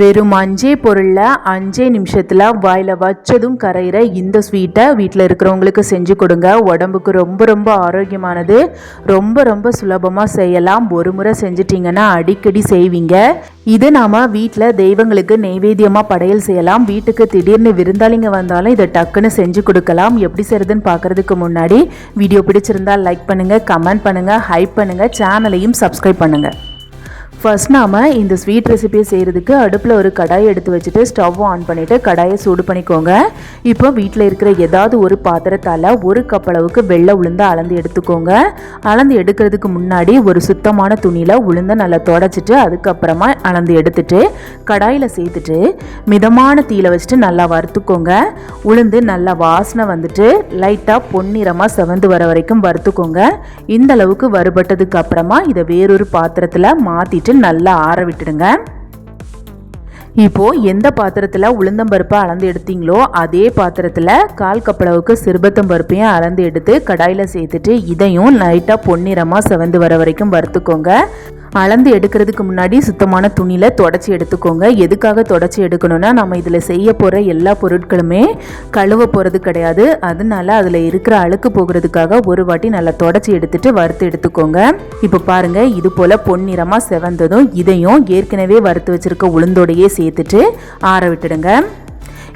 வெறும் அஞ்சே பொருளில் அஞ்சே நிமிஷத்தில் வாயில் வச்சதும் கரையிற இந்த ஸ்வீட்டை வீட்டில் இருக்கிறவங்களுக்கு செஞ்சு கொடுங்க. உடம்புக்கு ரொம்ப ரொம்ப ஆரோக்கியமானது. ரொம்ப ரொம்ப சுலபமாக செய்யலாம். ஒரு முறை செஞ்சிட்டிங்கன்னா அடிக்கடி செய்வீங்க. இது நாம் வீட்டில் தெய்வங்களுக்கு நெய்வேத்தியமாக படையல் செய்யலாம். வீட்டுக்கு திடீர்னு விருந்தாளிங்க வந்தாலும் இதை டக்குன்னு செஞ்சு கொடுக்கலாம். எப்படி செய்கிறதுன்னு பார்க்குறதுக்கு முன்னாடி வீடியோ பிடிச்சிருந்தால் லைக் பண்ணுங்கள் கமெண்ட் பண்ணுங்கள் ஹைப் பண்ணுங்கள் சேனலையும் சப்ஸ்கிரைப் பண்ணுங்கள் ஃபர்ஸ்ட் நாம் இந்த ஸ்வீட் ரெசிபியை செய்கிறதுக்கு அடுப்பில் ஒரு கடாயை எடுத்து வச்சுட்டு ஸ்டவ் ஆன் பண்ணிவிட்டு கடாயை சூடு பண்ணிக்கோங்க. இப்போ வீட்டில் இருக்கிற ஏதாவது ஒரு பாத்திரத்தால் ஒரு கப் அளவுக்கு வெள்ளை உளுந்து அளந்து எடுத்துக்கோங்க. அளந்து எடுக்கிறதுக்கு முன்னாடி ஒரு சுத்தமான துணியில் உளுந்தை நல்லா தொடச்சிட்டு அதுக்கப்புறமா அளந்து எடுத்துட்டு கடாயில் சேர்த்துட்டு மிதமான தீயில் வச்சுட்டு நல்லா வறுத்துக்கோங்க. உளுந்து நல்லா வாசனை வந்துட்டு லைட்டாக பொன்னிறமாக செவந்து வர வரைக்கும் வறுத்துக்கோங்க. இந்த அளவுக்கு வறுபட்டதுக்கு அப்புறமா இதை வேறொரு பாத்திரத்தில் மாற்றிட்டு நல்லா ஆற விட்டுடுங்க. இப்போது எந்த பாத்திரத்தில் உளுந்தம்பருப்பை அளந்து எடுத்தீங்களோ அதே பாத்திரத்தில் கால் கப்பளவுக்கு சிறுபத்தம் பருப்பையும் அளந்து எடுத்து கடாயில் சேர்த்துட்டு இதையும் லைட்டாக பொன்னிறமாக செவந்து வர வரைக்கும் வறுத்துக்கோங்க. அளந்து எடுக்கிறதுக்கு முன்னாடி சுத்தமான துணியில் தொடச்சி எடுத்துக்கோங்க. எதுக்காக தொடச்சி எடுக்கணும்னா நம்ம இதில் செய்ய போகிற எல்லா பொருட்களுமே கழுவ போகிறது கிடையாது. அதனால அதில் இருக்கிற அழுக்கு போகிறதுக்காக ஒரு வாட்டி நல்லா தொடச்சி எடுத்துட்டு வறுத்து எடுத்துக்கோங்க. இப்போ பாருங்கள் இது போல் பொன்னிறமாக செவந்ததும் இதையும் ஏற்கனவே வறுத்து வச்சுருக்க உளுந்தோடையே சேர்த்துட்டு ஆற விட்டுடுங்க.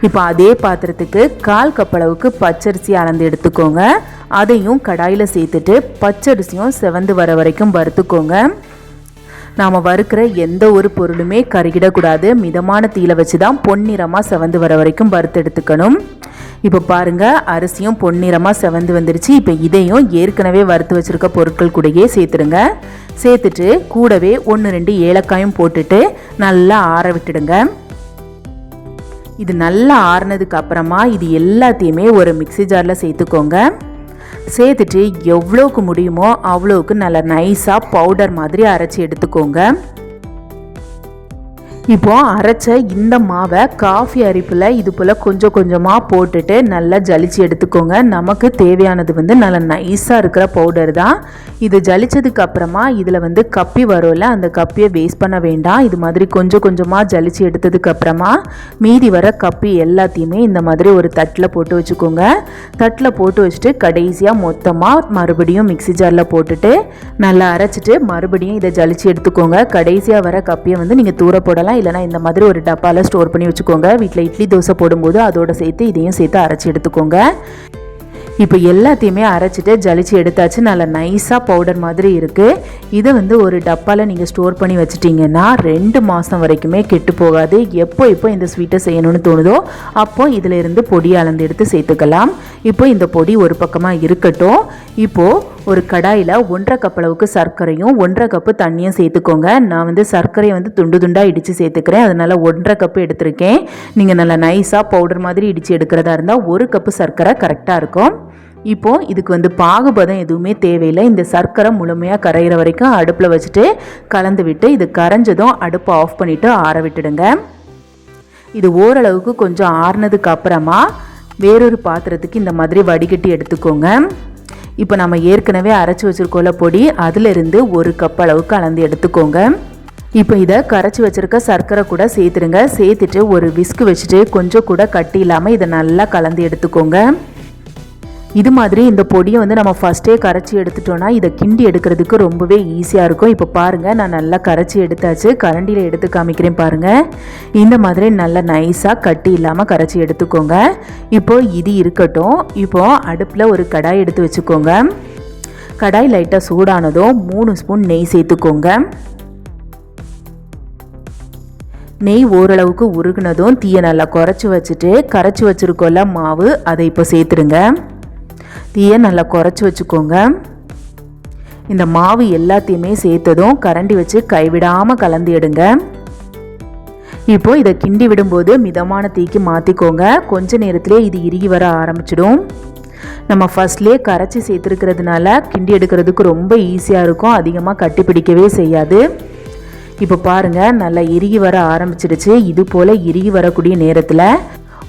இப்போ அதே பாத்திரத்துக்கு கால் கப்பளவுக்கு பச்சரிசி அளந்து எடுத்துக்கோங்க. அதையும் கடாயில் சேர்த்துட்டு பச்சரிசியும் செவந்து வர வரைக்கும் வறுத்துக்கோங்க. நாம் வறுக்கிற எந்த ஒரு பொருளுமே கருகிடக்கூடாது. மிதமான தீயில வச்சு தான் பொன்னிறமாக செவந்து வர வரைக்கும் வறுத்து எடுத்துக்கணும். இப்போ பாருங்கள் அரிசியும் பொன்னிறமாக செவந்து வந்துருச்சு. இப்போ இதையும் ஏற்கனவே வறுத்து வச்சுருக்க பொருட்கள் கூடயே சேர்த்துடுங்க. சேர்த்துட்டு கூடவே ஒன்று ரெண்டு ஏலக்காயும் போட்டுட்டு நல்லா ஆற விட்டுடுங்க. இது நல்லா ஆறுனதுக்கு அப்புறமா இது எல்லாத்தையுமே ஒரு மிக்சி ஜாரில் சேர்த்துக்கோங்க. சேர்த்துட்டு எவ்வளோக்கு முடியுமோ அவ்வளோக்கு நல்லா நைஸாக பவுடர் மாதிரி அரைச்சி எடுத்துக்கோங்க. இப்போ அரைச்ச இந்த மாவை காஃபி அரிப்பில் இது போல் கொஞ்சம் கொஞ்சமாக போட்டுட்டு நல்லா ஜலிச்சு எடுத்துக்கோங்க. நமக்கு தேவையானது வந்து நல்லா நைஸாக இருக்கிற பவுடர் தான். இது ஜலிச்சதுக்கு அப்புறமா இதில் வந்து கப்பி வரும்ல அந்த கப்பியை வேஸ்ட் பண்ண வேண்டாம். இது மாதிரி கொஞ்சம் கொஞ்சமாக ஜலிச்சு எடுத்ததுக்கு அப்புறமா மீதி வர கப்பி எல்லாத்தையுமே இந்த மாதிரி ஒரு தட்டில் போட்டு வச்சுக்கோங்க. தட்டில் போட்டு வச்சுட்டு கடைசியாக மொத்தமாக மறுபடியும் மிக்சி ஜாரில் போட்டுட்டு நல்லா அரைச்சிட்டு மறுபடியும் இதை ஜலிச்சு எடுத்துக்கோங்க. கடைசியாக வர கப்பியை வந்து நீங்கள் தூர போடலாம் இல்லைனா இந்த மாதிரி ஒரு டப்பாவில் ஸ்டோர் பண்ணி வச்சுக்கோங்க. வீட்டில் இட்லி தோசை போடும்போது அதோட சேர்த்து இதையும் சேர்த்து அரைச்சி எடுத்துக்கோங்க. இப்போ எல்லாத்தையுமே அரைச்சிட்டு ஜலிச்சு எடுத்தாச்சு. நல்லா நைஸாக பவுடர் மாதிரி இருக்குது இதை வந்து ஒரு டப்பாவில் நீங்கள் ஸ்டோர் பண்ணி வச்சிட்டிங்கன்னா ரெண்டு மாதம் வரைக்குமே கெட்டு போகாது. எப்போ இப்போ இந்த ஸ்வீட்டை செய்யணும்னு தோணுதோ அப்போ இதிலிருந்து பொடி அளந்து எடுத்து சேர்த்துக்கலாம். இப்போ இந்த பொடி ஒரு பக்கமாக இருக்கட்டும். இப்போது ஒரு கடாயில் ஒன்றரை கப் அளவுக்கு சர்க்கரையும் ஒன்றரை கப்பு தண்ணியும் சேர்த்துக்கோங்க. நான் வந்து சர்க்கரையை வந்து துண்டு துண்டாக இடித்து சேர்த்துக்கிறேன். அதனால் ஒன்றரை கப்பு எடுத்திருக்கேன். நீங்கள் நல்லா நைஸாக பவுடர் மாதிரி இடித்து எடுக்கிறதா இருந்தால் ஒரு கப்பு சர்க்கரை கரெக்டாக இருக்கும். இப்போது இதுக்கு வந்து பாகுபதம் எதுவுமே தேவையில்லை. இந்த சர்க்கரை முழுமையாக கரையிற வரைக்கும் அடுப்பில் வச்சுட்டு கலந்து விட்டு இது கரைஞ்சதும் அடுப்பை ஆஃப் பண்ணிவிட்டு ஆற விட்டுடுங்க. இது ஓரளவுக்கு கொஞ்சம் ஆறுனதுக்கு அப்புறமா வேறொரு பாத்திரத்துக்கு இந்த மாதிரி வடிகட்டி எடுத்துக்கோங்க. இப்போ நம்ம ஏற்கனவே அரைச்சி வச்சுருக்கோல பொடி அதிலிருந்து ஒரு கப் அளவுக்கு அளந்து எடுத்துக்கோங்க. இப்போ இதை கரைச்சி வச்சுருக்க சர்க்கரை கூட சேர்த்துடுங்க. சேர்த்துட்டு ஒரு விஸ்கு வச்சுட்டு கொஞ்சம் கூட கட்டி இல்லாமல் இதை நல்லா கலந்து எடுத்துக்கோங்க. இது மாதிரி இந்த பொடியை வந்து நம்ம ஃபஸ்ட்டே கரைச்சி எடுத்துட்டோன்னா இதை கிண்டி எடுக்கிறதுக்கு ரொம்பவே ஈஸியாக இருக்கும். இப்போ பாருங்கள் நான் நல்லா கரைச்சி எடுத்தாச்சு. கரண்டியில் எடுத்து காமிக்கிறேன் பாருங்கள் இந்த மாதிரி நல்லா நைஸாக கட்டி இல்லாமல் கரைச்சி எடுத்துக்கோங்க. இப்போது இது இருக்கட்டும். இப்போது அடுப்பில் ஒரு கடாய் எடுத்து வச்சுக்கோங்க. கடாய் லைட்டாக சூடானதும் மூணு ஸ்பூன் நெய் சேர்த்துக்கோங்க. நெய் ஓரளவுக்கு உருகுனதும் தீயை நல்லா குறைச்சி வச்சுட்டு கரைச்சி வச்சுருக்கோல்ல மாவு அதை இப்போ சேர்த்துருங்க. தீயை நல்லா குறைச்சி வச்சுக்கோங்க. இந்த மாவு எல்லாத்தையுமே சேர்த்ததும் கரண்டி வச்சு கைவிடாமல் கலந்து எடுங்க. இப்போ இதை கிண்டி விடும்போது மிதமான தீக்கு மாற்றிக்கோங்க கொஞ்ச நேரத்திலே இது இறுகி வர ஆரம்பிச்சிடும். நம்ம ஃபஸ்ட்லேயே கரைச்சி சேர்த்துருக்கிறதுனால கிண்டி எடுக்கிறதுக்கு ரொம்ப ஈஸியாக இருக்கும். அதிகமாக கட்டி பிடிக்கவே செய்யாது. இப்போ பாருங்கள் நல்லா இறுகி வர ஆரம்பிச்சிடுச்சு. இது போல் இறுகி வரக்கூடிய நேரத்தில்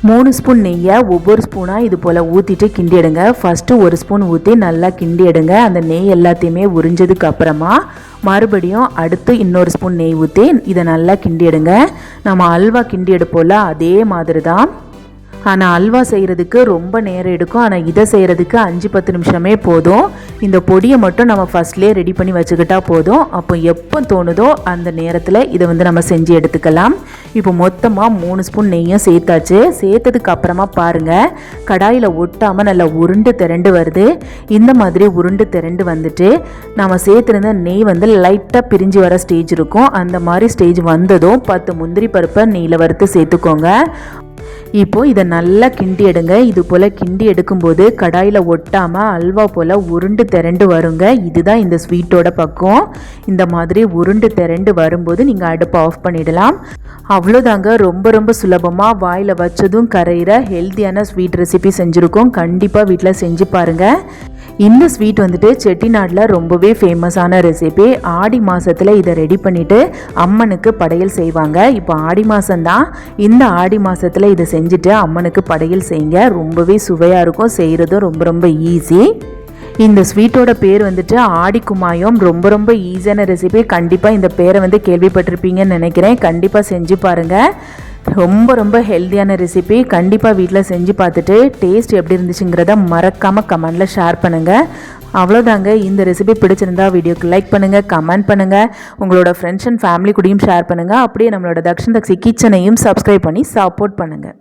மூணு ஸ்பூன் நெய்யை ஒவ்வொரு ஸ்பூனாக இது போல் ஊற்றிட்டு கிண்டி எடுங்க. ஃபஸ்ட்டு ஒரு ஸ்பூன் ஊற்றி நல்லா கிண்டி எடுங்க. அந்த நெய் எல்லாத்தையுமே உறிஞ்சதுக்கு அப்புறமா மறுபடியும் அடுத்து இன்னொரு ஸ்பூன் நெய் ஊற்றி இதை நல்லா கிண்டி எடுங்க. நம்ம அல்வா கிண்டி எடுப்போம்ல அதே மாதிரி தான் ஆனால் அல்வா செய்கிறதுக்கு ரொம்ப நேரம் எடுக்கும். ஆனால் இதை செய்கிறதுக்கு அஞ்சு பத்து நிமிஷமே போதும். இந்த பொடியை மட்டும் நம்ம ஃபஸ்ட்லேயே ரெடி பண்ணி வச்சுக்கிட்டால் போதும். அப்போ எப்போ தோணுதோ அந்த நேரத்தில் இதை வந்து நம்ம செஞ்சு எடுத்துக்கலாம். இப்போ மொத்தமாக மூணு ஸ்பூன் நெய்யும் சேர்த்தாச்சு. சேர்த்ததுக்கு அப்புறமா பாருங்கள் கடாயில் ஒட்டாமல் நல்லா உருண்டு திரண்டு வருது. இந்த மாதிரி உருண்டு திரண்டு வந்துட்டு நம்ம சேர்த்துருந்த நெய் வந்து லைட்டாக பிரிஞ்சு வர ஸ்டேஜ் இருக்கும். அந்த மாதிரி ஸ்டேஜ் வந்ததும் பத்து முந்திரி பருப்பை நெய்யில் வறுத்து சேர்த்துக்கோங்க. இப்போது இதை நல்லா கிண்டி எடுங்க. இது போல் கிண்டி எடுக்கும்போது கடாயில் ஒட்டாமல் அல்வா போல் உருண்டு திரண்டு வருங்க. இதுதான் இந்த ஸ்வீட்டோட பக்கம் இந்த மாதிரி உருண்டு திரண்டு வரும்போது நீங்கள் அடுப்பை ஆஃப் பண்ணிடலாம். அவ்வளோதாங்க. ரொம்ப ரொம்ப சுலபமாக வாயில் வச்சதும் கரையிற ஹெல்த்தியான ஸ்வீட் ரெசிபி செஞ்சுருக்கோம். கண்டிப்பாக வீட்டில் செஞ்சு பாருங்கள் இந்த ஸ்வீட் வந்துட்டு செட்டிநாட்டில் ரொம்பவே ஃபேமஸான ரெசிபி ஆடி மாதத்தில் இதை ரெடி பண்ணிவிட்டு அம்மனுக்கு படையல் செய்வாங்க. இப்போ ஆடி மாதம்தான் இந்த ஆடி மாதத்தில் இதை செஞ்சுட்டு அம்மனுக்கு படையல் செய்யுங்க. ரொம்பவே சுவையாக இருக்கும். செய்கிறதும் ரொம்ப ரொம்ப ஈஸி இந்த ஸ்வீட்டோட பேர் வந்துட்டு ஆடி குமாயம் ரொம்ப ரொம்ப ஈஸியான ரெசிபி கண்டிப்பாக இந்த பேரை வந்து கேள்விப்பட்டிருப்பீங்கன்னு நினைக்கிறேன். கண்டிப்பாக செஞ்சு பாருங்கள் ரொம்ப ரொம்ப ஹெல்த்தியான ரெசிபி கண்டிப்பாக வீட்டில் செஞ்சு பார்த்துட்டு டேஸ்ட் எப்படி இருந்துச்சுங்கிறத மறக்காமல் கமெண்டில் ஷேர் பண்ணுங்கள் அவ்வளோதாங்க இந்த ரெசிபி பிடிச்சிருந்தா வீடியோக்கு லைக் பண்ணுங்கள் கமெண்ட் பண்ணுங்கள் உங்களோட ஃப்ரெண்ட்ஸ் அண்ட் ஃபேமிலி கூடயும் ஷேர் பண்ணுங்கள் அப்படியே நம்மளோட தக்ஷன் தக்ஷி கிச்சனையும் சப்ஸ்கிரைப் பண்ணி சப்போர்ட் பண்ணுங்கள்